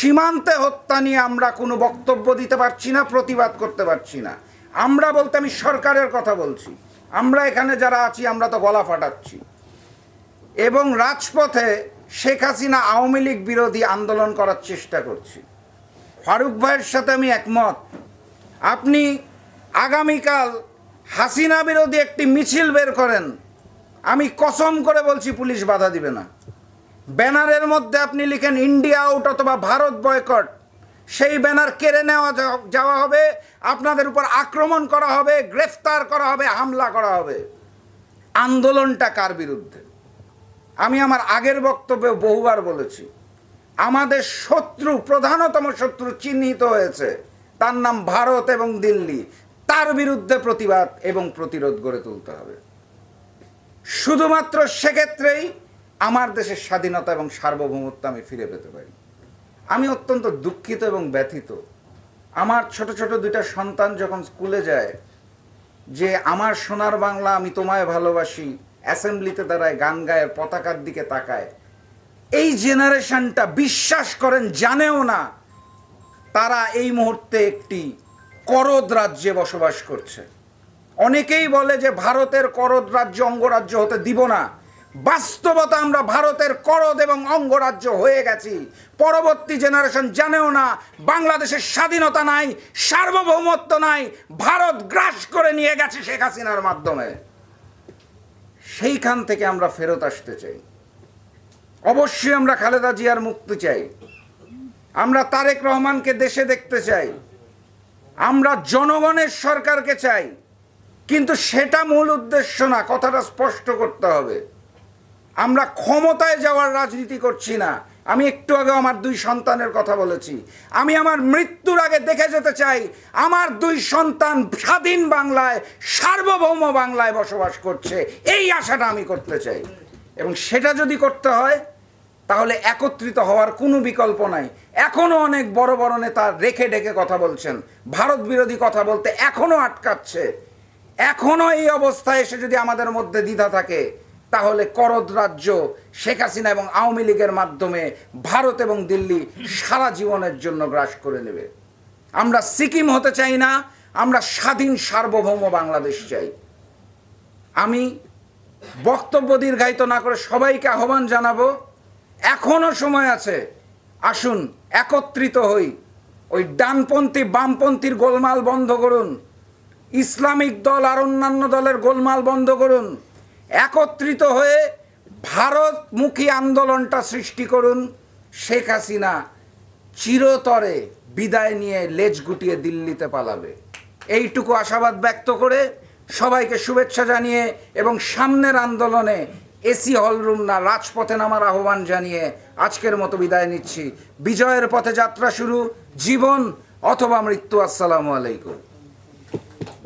সীমান্তে হত্যা নিয়ে আমরা কোনো বক্তব্য দিতে পারছি না, প্রতিবাদ করতে পারছি না। আমরা বলতে আমি সরকারের কথা বলছি। আমরা এখানে যারা আছি, আমরা তো গলা ফাটাচ্ছি। এবং রাজপথে শেখ হাসিনা আওয়ামী লীগ বিরোধী আন্দোলন করার চেষ্টা করছি। ফারুক ভাইয়ের সাথে আমি একমত। আপনি আগামীকাল হাসিনা বিরোধী একটি মিছিল বের করেন। আমি কসম করে বলছি, পুলিশ বাধা দিবে না। ব্যানারের মধ্যে আপনি লিখেন ইন্ডিয়া আউট অথবা ভারত বয়কট। সেই ব্যানার কেড়ে নেওয়া যাওয়া হবে, আপনাদের উপর আক্রমণ করা হবে, গ্রেফতার করা হবে, হামলা করা হবে। আন্দোলনটা কার বিরুদ্ধে? আমি আমার আগের বক্তব্যে বহুবার বলেছি, আমাদের শত্রু, প্রধানতম শত্রু চিহ্নিত হয়েছে। তার নাম ভারত এবং দিল্লি। তার বিরুদ্ধে প্রতিবাদ এবং প্রতিরোধ গড়ে তুলতে হবে। শুধুমাত্র সেক্ষেত্রেই আমার দেশের স্বাধীনতা এবং সার্বভৌমত্ব আমি ফিরে পেতে পারি। আমি অত্যন্ত দুঃখিত এবং ব্যথিত। আমার ছোট ছোট দুইটা সন্তান যখন স্কুলে যায়, যে আমার সোনার বাংলা আমি তোমায় ভালোবাসি, অ্যাসেম্বলিতে দাঁড়ায় গান গায়, পতাকার দিকে তাকায়, এই জেনারেশনটা বিশ্বাস করেন জানেও না, তারা এই মুহূর্তে একটি করদ রাজ্যে বসবাস করছে। অনেকেই বলে যে ভারতের করদ রাজ্য অঙ্গরাজ্য হতে দিব না। বাস্তবতা আমরা ভারতের করদ এবং অঙ্গরাজ্য হয়ে গেছি। পরবর্তী জেনারেশন জানেও না, বাংলাদেশের স্বাধীনতা নাই, সার্বভৌমত্ব নাই, ভারত গ্রাস করে নিয়ে গেছে শেখ হাসিনার মাধ্যমে। সেইখান থেকে আমরা ফেরত আসতে চাই। অবশ্যই আমরা খালেদা জিয়ার মুক্তি চাই। আমরা তারেক রহমানকে দেশে দেখতে চাই। আমরা জনগণের সরকারকে চাই। কিন্তু সেটা মূল উদ্দেশ্য না, কথাটা স্পষ্ট করতে হবে। আমরা ক্ষমতায় যাওয়ার রাজনীতি করছি না। আমি একটু আগে আমার দুই সন্তানের কথা বলেছি। আমি আমার মৃত্যুর আগে দেখে যেতে চাই, আমার দুই সন্তান স্বাধীন বাংলায়, সার্বভৌম বাংলায় বসবাস করছে। এই আশাটা আমি করতে চাই। এবং সেটা যদি করতে হয়, তাহলে একত্রিত হওয়ার কোনো বিকল্প নাই। এখনও অনেক বড় বড় নেতা রেখে ডেকে কথা বলছেন। ভারত বিরোধী কথা বলতে এখনও আটকাচ্ছে। এখনও এই অবস্থায় এসে যদি আমাদের মধ্যে দ্বিধা থাকে তাহলে করদ রাজ্য, শেখ হাসিনা এবং আওয়ামী লীগের মাধ্যমে ভারত এবং দিল্লি সারা জীবনের জন্য গ্রাস করে নেবে। আমরা সিকিম হতে চাই না, আমরা স্বাধীন সার্বভৌম বাংলাদেশ চাই। আমি বক্তব্য দীর্ঘায়িত না করে সবাইকে আহ্বান জানাব এখনও সময় আছে, আসুন একত্রিত হই, ওই ডানপন্থী, বামপন্থীর গোলমাল বন্ধ করুন, ইসলামিক দল আর অন্যান্য দলের গোলমাল বন্ধ করুন। একত্রিত হয়ে ভারতমুখী আন্দোলনটা সৃষ্টি করুন শেখ হাসিনা চিরতরে বিদায় নিয়ে লেজ গুটিয়ে দিল্লিতে পালাবে। এইটুকু আশাবাদ ব্যক্ত করে সবাইকে শুভেচ্ছা জানিয়ে এবং সামনের আন্দোলনে এসি হলরুম না রাজপথে নামার আহ্বান জানিয়ে আজকের মতো বিদায় নিচ্ছি। বিজয়ের পথে যাত্রা শুরু, জীবন অথবা মৃত্যু, আসসালামু আলাইকুম।